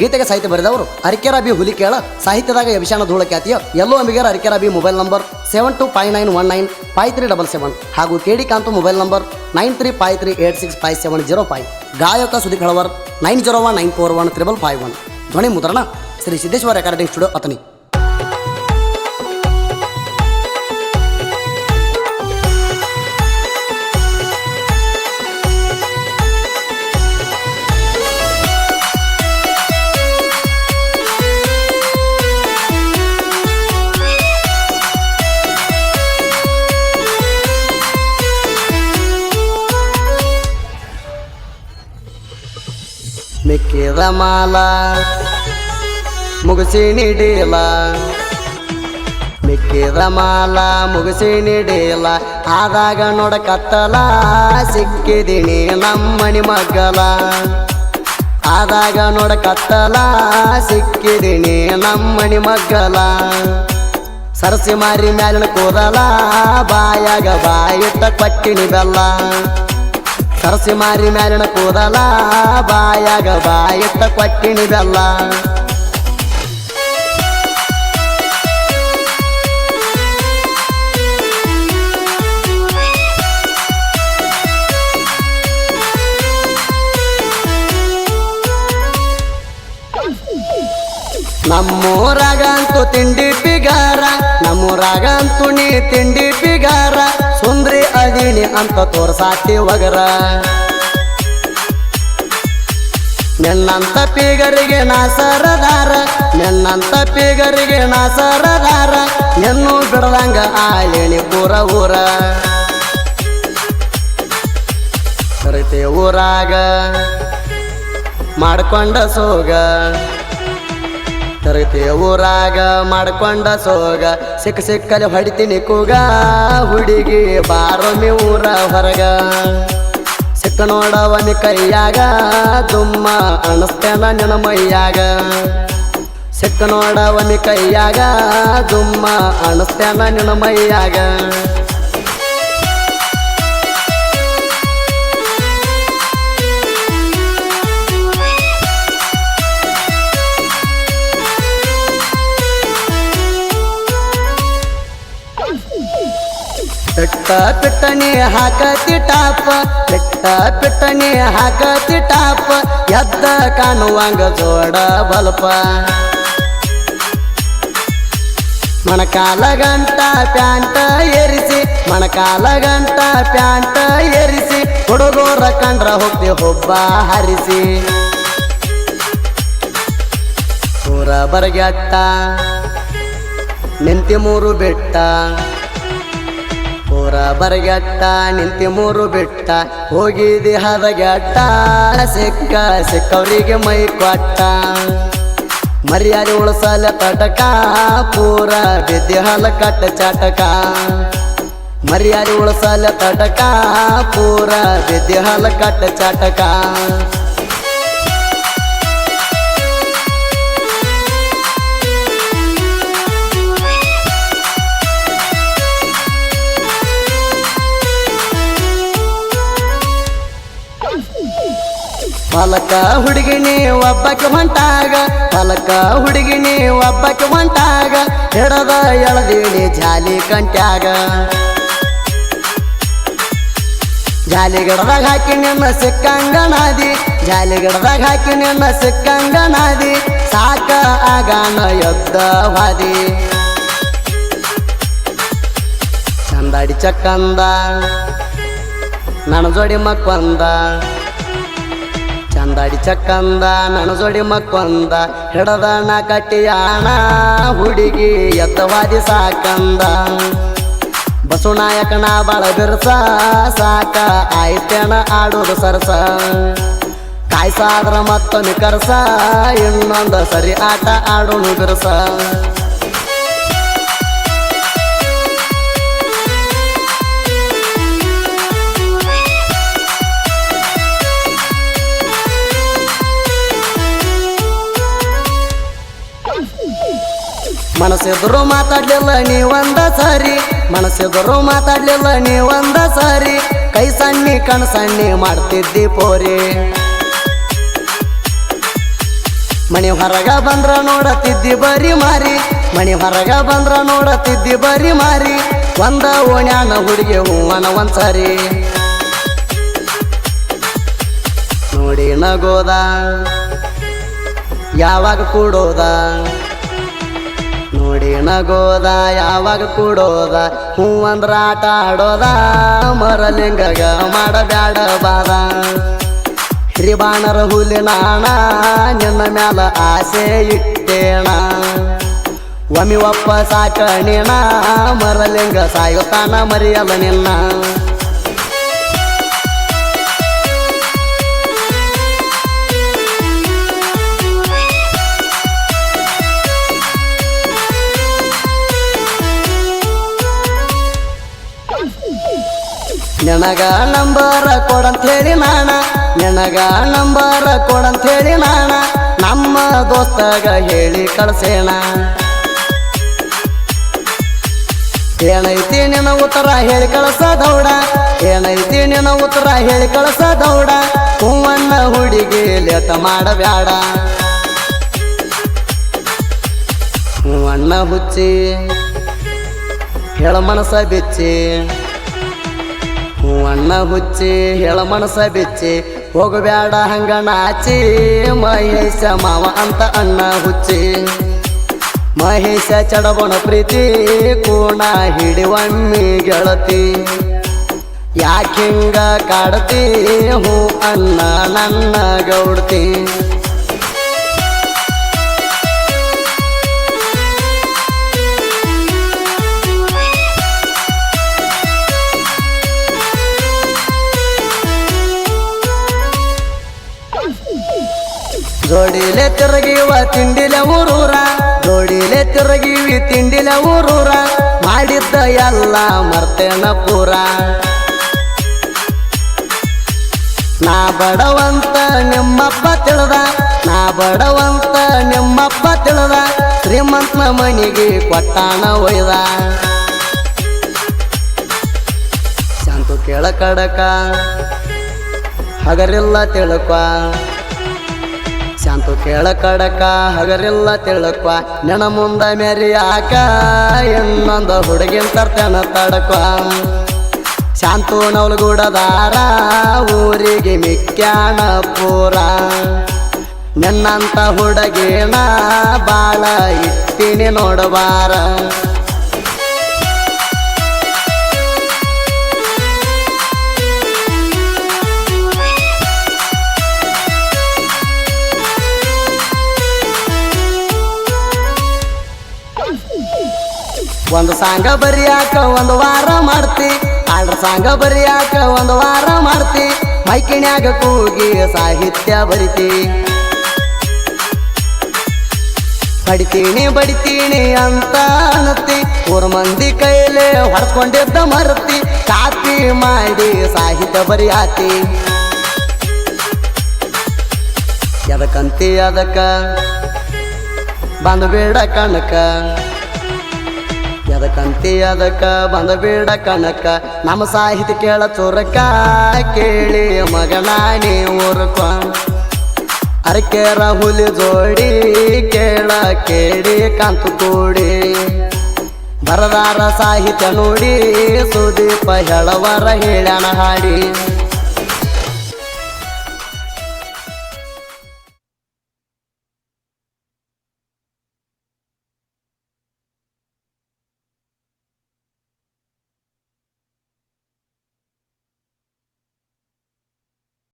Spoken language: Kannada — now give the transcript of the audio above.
ಗೀತೆಗೆ ಸಾಹಿತ್ಯ ಬರೆದವರು ಅರಿಕೆರ ಬಿ ಹುಲಿಕೇಳ, ಸಾಹಿತ್ಯದಾಗ ಯವಿಶಾನ ಧೂಳ ಖ್ಯಾತಿಯ ಎಲ್ಲೋ ಅಂಬಿಗರ ಅರಿಕೆರ B mobile number seven two five nine one nine five three double seven ಹಾಗೂ K D Kanthu mobile number nine three five three eight six five seven zero five ಗಾಯಕ Sudeep Kalavar nine zero one nine four one triple five one ಧ್ವನಿ ಮುದ್ರಣ, ಶ್ರೀ ಸಿದ್ದೇಶ್ವರ ರೆಕಾರ್ಡಿಂಗ್ ಸ್ಟುಡಿಯೋ ಅತನಿ. ಮಿಕ್ಕಿದ ಮಾಲ, ಮುಗಿಸಿ ನೀಡಿಲ್ಲ ಮಿಕ್ಕಿದ ಮಾಲ, ಮುಗಿಸಿ ನೀಡಿಲ್ಲ ಆದಾಗ ನೋಡಕತ್ತಲ ಸಿಕ್ಕಿದಿನಿ ನಮ್ಮನಿ ಮಗ್ಗಲ. ಆದಾಗ ನೋಡ ಕತ್ತಲ, ಸಿಕ್ಕಿದೀನಿ ನಮ್ಮನಿ ಮಗ್ಗಲ. ಸರಸಿ ಮಾರಿ ಮ್ಯಾಲಿನ ಕೂದಲ, ಬಾಯಾಗ ಬಾಯಿಟ್ಟ ಪಟ್ಟಿಣಿ ಬೆಲ್ಲ. ಸರಸಿ ಮಾರಿ ಮ್ಯಾಲಿನ ಕೂದಲ ಬಾಯಾಗ ಬಾಯಿಟ್ಟ ಕೊಟ್ಟಿನಿದಲ್ಲ ನಮ್ಮೂರಾಗಂತೂ ತಿಂಡಿ ಪಿಗಾರ ನಮ್ಮೂರಾಗಂತೂ ನೀ ತಿಂಡಿ ಪಿಗಾರ. ಸುಂದ್ರಿ ಅದೀನಿ ಅಂತ ತೋರ್ಸಾತಿ ಒಗರ. ನಿನ್ನಂತ ಪೀಗರಿಗೆ ನಾ ಸರದಾರ, ನಿನ್ನಂತ ಪೀಗರಿಗೆ ನಾ ಸರದಾರ ನಿನ್ನೂ ಬಿಡದಂಗ ಆಲೇಣಿ ಪೂರ ಊರ. ಕರಿತೆ ಊರಾಗ, ಮಾಡ್ಕೊಂಡ ಸೋಗ. ತರಗತಿ ಊರಾಗ ಮಾಡ್ಕೊಂಡ ಸೋಗ. ಸಿಕ್ಕ ಸಿಕ್ಕಲ್ಲಿ ಹೊಡಿತೀನಿ ಕೂಗ. ಹುಡುಗಿ ಬಾರೊಮ್ಮಿ ಊರ ಹೊರಗ. ಸಿಕ್ಕ ನೋಡವನ ಕೈಯಾಗ. ತುಮ್ಮ ಅಣಸ್ತೇನ ನಿನ ಮೈಯಾಗ. ಸಿಕ್ಕ ನೋಡವನಿ ಕೈಯಾಗ. ತುಮ್ಮ ಅಣಸ್ತೇನ ನಿನ ಮೈಯಾಗ. ಪಿಟ್ಟ ಪಿಟ್ಟನೆ ಹಾಕತಿ ಟಾಪ ಪೆಟ್ಟ ಪಿಟ್ಟನೆ ಹಾಕತಿ ಟಾಪ ಎದ್ದ ಕಾಣುವಂಗ ಜೋಡ ಬಲ್ಪ. ಮಣಕಾಲ ಗಂಟ ಪ್ಯಾಂಟ ಏರಿಸಿ ಮಣಕಾಲ ಗಂಟ ಪ್ಯಾಂಟ ಏರಿಸಿ, ಹುಡುಗೋರ ಕಂಡ್ರ ಹೋಗ್ತಿ ಹೊಬ್ಬ ಹರಿಸಿ. ಊರ ಬರಗೆಟ್ಟ, ನಿಂತಿ ಮೂರು ಬೆಟ್ಟ ಪೂರ ಬರಗಟ್ಟ, ನಿಂತಿ ಮೂರು ಬಿಟ್ಟ, ಹೋಗಿ ದೇಹದ ಗಟ್ಟ, ಸಿಕ್ಕ, ಸಿಕ್ಕವರಿಗೆ ಮೈ ಕೊಟ್ಟ. ಮರ್ಯಾದೆ ಉಳಿಸಲ ತಟಕ ಪೂರ ಬಿದ್ದಿ ಹಲ ಕಟ್ಟ ಚಾಟಕ. ಮರ್ಯಾದೆ ಉಳಿಸಲ ತಟಕ ಪೂರ ಬಿದ್ದಿ ಹಲ ಕಟ್ಟ ಚಾಟಕ. ಪಲಕ ಹುಡುಗಿನಿ ಒಬ್ಬಕ್ಕೆ ಹೊಂಟಾಗ, ಪಲಕ ಹುಡುಗಿನಿ ಒಬ್ಬಕ್ಕೆ ಹೊಂಟಾಗ ಹಿಡದ ಎಳದೀನಿ ಜಾಲಿ ಕಂಟ್ಯಾಗ. ಜಾಲಿ ಗಿಡದಾಗ ಹಾಕಿ ನಿನ್ನ ಸಿಕ್ಕಂಗನಾದಿ ಜಾಲಿ ಗಿಡದಾಗ ಹಾಕಿ ನಿನ್ನ ಸಿಕ್ಕಂಗನಾದಿ, ಸಾಕ ಆಗಾನ ಎದ್ದ ವಾದಿ. ಚಂದಾಡಿ ಚಕ್ಕಂದ ನನ್ನ ಜೋಡಿ ಮಕ್ಕೊಂದ. ಚಂದಾಡಿ ಚಕ್ಕಂದ ನನ್ನ ಜೋಡಿ ಮಕ್ಕೊಂದ ಹಿಡದಣ ಕಟ್ಟಿಯಾಣ ಹುಡುಗಿ ಎತ್ತವಾದಿ ಸಾಕಂದ. ಬಸವನಾಯಕನ ಬಾಳ ಬಿರ್ಸ, ಸಾಕ ಆಯ್ತೇಣ ಆಡೋದು ಸರಸ. ಕಾಯ್ಸಾದ್ರ ಮತ್ತೊಂದು ಕರ್ಸ, ಇನ್ನೊಂದು ಸರಿ ಆಟ ಆಡೋನು ಬಿರ್ಸ. ಮನಸ್ಸೆದುರು ಮಾತಾಡ್ಲಿಲ್ಲ ನೀವಂದ ಸಾರಿ. ಮನಸ್ಸಿದ್ರು ಮಾತಾಡ್ಲಿಲ್ಲ ನೀವಂದ ಸಾರಿ. ಕೈ ಸಣ್ಣಿ, ಕಣ್ ಸಣ್ಣಿ ಮಾಡ್ತಿದ್ದಿ ಪೋರಿ. ಮಣಿ ಹೊರಗ ಬಂದ್ರ ನೋಡತಿದ್ದಿ ಬರಿ ಮಾರಿ. ಮಣಿ ಹೊರಗ ಬಂದ್ರ ನೋಡತಿದ್ದಿ ಬರಿ ಮಾರಿ. ಒಂದ ಓಣ್ಯಾನ ಹುಡುಗಿ ಹೂವನ ಒಂದ್ಸರಿ. ನೋಡಿ ನಗೋದ, ಯಾವಾಗ ಕೂಡೋದ? ನೋಡಿ ನಗೋದ, ಯಾವಾಗ ಕೂಡೋದ? ಹೂ ಅಂದ್ರ ಆಟ ಆಡೋದ? ಮರಲಿಂಗಗ ಮಾಡಬ್ಯಾಡ ಬಾದ. ಹಿರಿಬಾಣರ ಹುಲಿನಾಣ ನಿನ್ನ ಮ್ಯಾಲ ಆಸೆ ಇಟ್ಟೇಣ. ಒಮ್ಮಿ ಒಪ್ಪ ಸಾಕಣಿಣ ಮರಲಿಂಗ ಸಾಯುತ್ತಾನ, ಮರಿಯಲ್ಲ ನಿನ್ನ. ನಿನಗ ನಂಬರ ಕೊಡಂತ ಹೇಳಿ ನಾಣ ನನಗ ನಂಬರ ಕೊಡಂತ ಹೇಳಿ ನಾಣ ನಮ್ಮ ದೋಸ್ತಾಗ ಹೇಳಿ ಕಳ್ಸೇಣ. ಏನೈತಿ ನಿನ್ನ ಉತ್ತರ ಹೇಳಿ ಕಳಸ ದೌಡ ಏನೈತಿ ನಿನ್ನ ಉತ್ತರ ಹೇಳಿ ಕಳಸ ದೌಡ ಹೂವನ್ನ ಹುಡುಗಿ ಲೇಟ ಮಾಡಬ್ಯಾಡ. ಹೂವಣ್ಣ ಹುಚ್ಚಿ, ಹೇಳ ಮನಸ ಬಿಚ್ಚಿ ಹೂವಣ್ಣ ಹುಚ್ಚಿ, ಹೇಳ ಮನಸ ಬಿಚ್ಚಿ, ಹೋಗಬೇಡ ಹಂಗ ನಾಚಿ ಮಹೇಶ ಮಾವ ಅಂತ ಅಣ್ಣ ಹುಚ್ಚಿ. ಮಹೇಶ ಚಡಬಣ ಪ್ರೀತಿ, ಕೂಣ ಹಿಡಿವಣ್ಣಿ ಗೆಳತಿ. ಯಾಕಿಂಗ ಕಾಡತಿ, ಹೂ ಅನ್ನ ನನ್ನ ಗೌಡ್ತಿ. ಜೋಡಿಲೆ ತಿರುಗಿವ ತಿಂಡಿಲ ಊರೂರ ಜೋಡಿಲೆ ತಿರುಗಿವಿ ತಿಂಡಿಲ ಊರೂರ ಮಾಡಿದ್ದ ಎಲ್ಲ ಮರ್ತೇನ ಪೂರ. ನಾ ಬಡವಂತ ನಿಮ್ಮಪ್ಪ ತಿಳಿದ, ನಾ ಬಡವಂತ ನಿಮ್ಮಪ್ಪ ತಿಳಿದ ಶ್ರೀಮಂತನ ಮನಿಗೆ ಕೊಟ್ಟಾನ ಒಯ್ದ. ಶಾಂತು ಕೇಳ ಕಡಕ, ಹಗರಿಲ್ಲ ತಿಳ್ಕ. ಶಾಂತು ಕೇಳ ಕಡಕ ಹಗರೆಲ್ಲ ತಿಳಕ್ವ ನೆನ ಮುಂದ ಮೆರಿಯಾಕ ಇನ್ನೊಂದು ಹುಡುಗಿನ ತರ್ತೇನ ತಡಕ. ಶಾಂತು ನವಲ್ಗೂಡದಾರ, ಊರಿಗೆ ಮಿಕ್ಕ್ಯಾಣ ಪೂರ. ನಿನ್ನಂತ ಹುಡುಗಿನ ಬಾಳ ಇಟ್ಟಿನಿ ನೋಡಬಾರ. ಒಂದು ಸಾಂಗ ಬರಿಯಾಕ ಒಂದು ವಾರ ಮಾಡ್ತಿ. ಆಳ್ರ ಸಾಂಗ ಬರಿಯಾಕ ಒಂದು ವಾರ ಮಾಡ್ತಿ. ಮೈಕಿಣ್ಯಾಗ ಕೂಗಿ ಸಾಹಿತ್ಯ ಬರಿತಿ. ಬಡಿತೀನಿ ಬಡಿತೀನಿ ಅಂತ ಅನ್ನತಿ ಊರ ಮಂದಿ ಕೈಲೇ ಹೊಡ್ಕೊಂಡಿದ್ದ ಮರತಿ. ಕಾಪಿ ಮಾಡಿ ಸಾಹಿತ್ಯ ಬರಿಯಾತಿ. ಎದಕ್ಕಂತಿ ಅದಕ್ಕ ಬಂದು ಬೇಡ ಕಣಕ. ಎದಕ್ಕಂತಿ ಅದಕ್ಕ ಬಂದ ಬೇಡ ಕನಕ. ನಮ್ಮ ಸಾಹಿತ್ಯ ಕೇಳ ಚೋರಕ, ಕೇಳಿ ಮಗನಾನಿ ಊರ್ಕ ಅರಕೆರ ಹುಲಿ ಜೋಡಿ, ಕೇಳ ಕೇಳಿ ಕಂತು ಕೂಡಿ. ಬರದಾರ ಸಾಹಿತ್ಯ ನೋಡಿ, ಸುದೀಪ ಹೇಳವರ ಹೇಳ್ಯಾಣ ಹಾಡಿ.